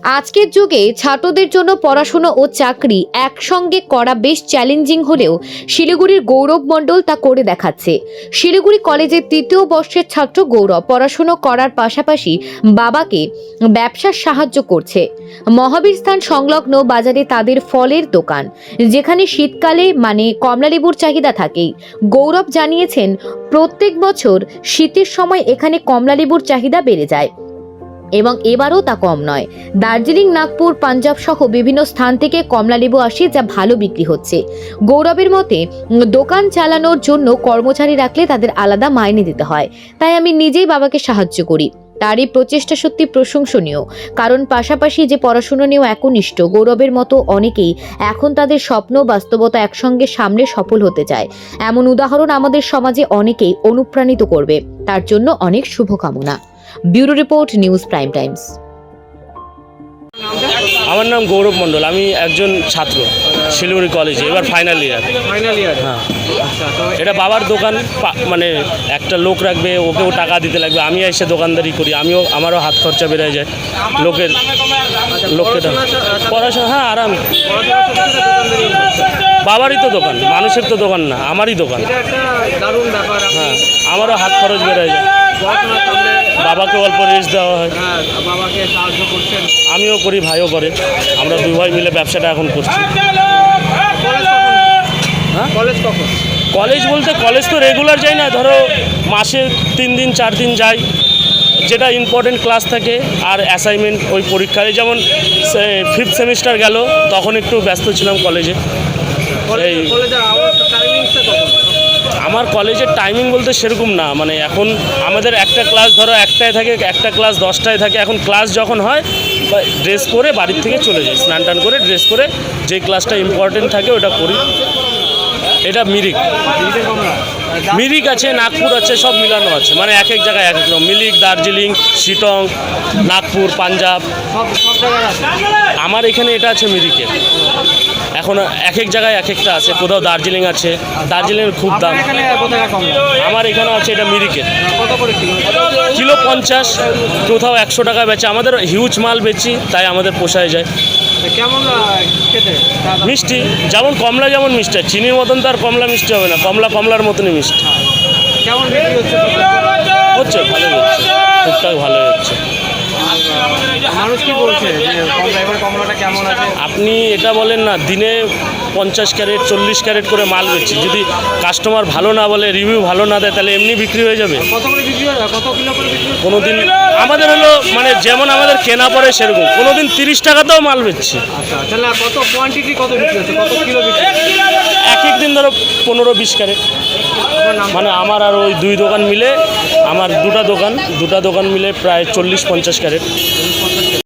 আজকের যুগে ছাত্রদের জন্য পড়াশুনো ও চাকরি একসঙ্গে করা বেশ চ্যালেঞ্জিং হলেও শিলিগুড়ির গৌরব মণ্ডল তা করে দেখাচ্ছে। শিলিগুড়ি কলেজের তৃতীয় বর্ষের ছাত্র গৌরব পড়াশুনো করার পাশাপাশি বাবাকে ব্যবসার সাহায্য করছে। মহাবীর স্থান সংলগ্ন বাজারে তাদের ফলের দোকান, যেখানে শীতকালে মানে কমলালেবুর চাহিদা থাকেই। গৌরব জানিয়েছেন, প্রত্যেক বছর শীতের সময় এখানে কমলালেবুর চাহিদা বেড়ে যায়। এবং এবারও তা কম নয়। দার্জিলিং, নাগপুর, পাঞ্জাব সহ বিভিন্ন স্থান থেকে কমলালেবু আসে যা ভালো বিক্রি হচ্ছে। গৌরবের মতে, দোকান চালানোর জন্য কর্মচারী রাখলে তাদের আলাদা মাইনে দিতে হয়। তাই আমি নিজেই বাবাকে সাহায্য করি। তার এই প্রচেষ্টা সত্যি প্রশংসনীয়। কারণ পাশাপাশি যে পড়াশুনো নিয়েও একনিষ্ঠ, গৌরবের মতো অনেকেই এখন তাদের স্বপ্ন বাস্তবতা একসঙ্গে সামনে সফল হতে চায়। এমন উদাহরণ আমাদের সমাজে অনেকেই অনুপ্রাণিত করবে। তার জন্য অনেক শুভকামনা। Bureau report News Prime Times. আমার নাম গৌরব মণ্ডল আমি একজন ছাত্র শিলিগুড়ি কলেজে এবার ফাইনাল ইয়ার ফাইনাল ইয়ার হ্যাঁ। আচ্ছা এটা বাবার দোকান পা- মানে একটা লোক রাখবে ওকেও টাকা দিতে লাগবে আমি এসে দোকানদারি করি আমিও আমারও হাত খরচা বেড়ে যায়। লোকের লোককে দাও। পড়াশোনা হ্যাঁ আরাম। বাবারই তো দোকান মানুষের তো দোকান না আমারই দোকান। এটা একটা দারুণ ব্যাপার। আপনি হ্যাঁ আমারও হাত খরচ বেড়ে যায়। বাবাকে অল্প রেস্ট দেওয়া হয়। বাবাকে সাহায্য করছেন আমিও করি ভাইও করে। আমরা দুই ভাই মিলে ব্যবসাটা এখন করছি। কলেজ কখন? কলেজ বলতে কলেজ তো রেগুলার যাই না ধরো মাসে তিন দিন চার দিন যাই। যেটা ইম্পর্টেন্ট ক্লাস থাকে আর অ্যাসাইনমেন্ট ওই পরীক্ষায় যেমন ফিফথ সেমিস্টার গেল তখন একটু ব্যস্ত ছিলাম কলেজে। কলেজ এই- কলেজের আওয়াজ টাইমিংসটা কখন আমার কলেজের টাইমিং বলতে সেরকম না। মানে এখন আমাদের একটা ক্লাস ধরো একটায় থাকে একটা ক্লাস দশটায় থাকে। এখন ক্লাস যখন হয় ড্রেস করে বাড়ির থেকে চলে যাই। স্নান টান করে ড্রেস করে যে ক্লাসটা ইম্পর্টেন্ট থাকে ওটা করি। এটা মিরিক। মিরিক আছে নাগপুর আছে সব মিলানো আছে। মানে এক এক জায়গায় এক এক রকম। মিরিক দার্জিলিং শিটং নাগপুর পাঞ্জাব। আমার এখানে এটা আছে মিরিকে এখন এক এক জায়গায় এক একটা আছে কোথাও দার্জিলিং আছে। দার্জিলিংয়ের খুব দাম। আমার এখানে আছে এটা মিরিকে কত করে কিলো পঞ্চাশ কোথাও একশো টাকা বেচে। আমাদের হিউজ মাল বেচি তাই আমাদের পোষায় যায়। কেমন খেতে মিষ্টি যেমন কমলা যেমন মিষ্টি চিনির মতন তো আর কমলা মিষ্টি হবে না কমলা কমলার মতনই মিষ্টি। কেমন হচ্ছে? হচ্ছে ভালোই হচ্ছে। টুকটাক ভালোই হচ্ছে। মানুষ কি বলছে যে কমলাটা কেমন আছে? আপনি এটা বলেন না দিনে পঞ্চাশ ক্যারেট চল্লিশ ক্যারেট করে মাল বেচছি যদি কাস্টমার ভালো না বলে রিভিউ ভালো না দেয় তাহলে এমনি বিক্রি হয়ে যাবে। কোনো দিন আমাদের হলো মানে যেমন আমাদের কেনা পড়ে সেরকম। কোনো দিন তিরিশ টাকাতেও মাল বেচছি। আচ্ছা তাহলে কত কোয়ান্টিটি কত বিক্রি হচ্ছে? কত কিলো বিক্রি? এক এক দিন ধরো পনেরো বিশ ক্যারেট। মানে আমার আর ওই দুই দোকান মিলে, আমার দুটা দোকান দুটা দোকান মিলে প্রায় চল্লিশ পঞ্চাশ ক্যারেট।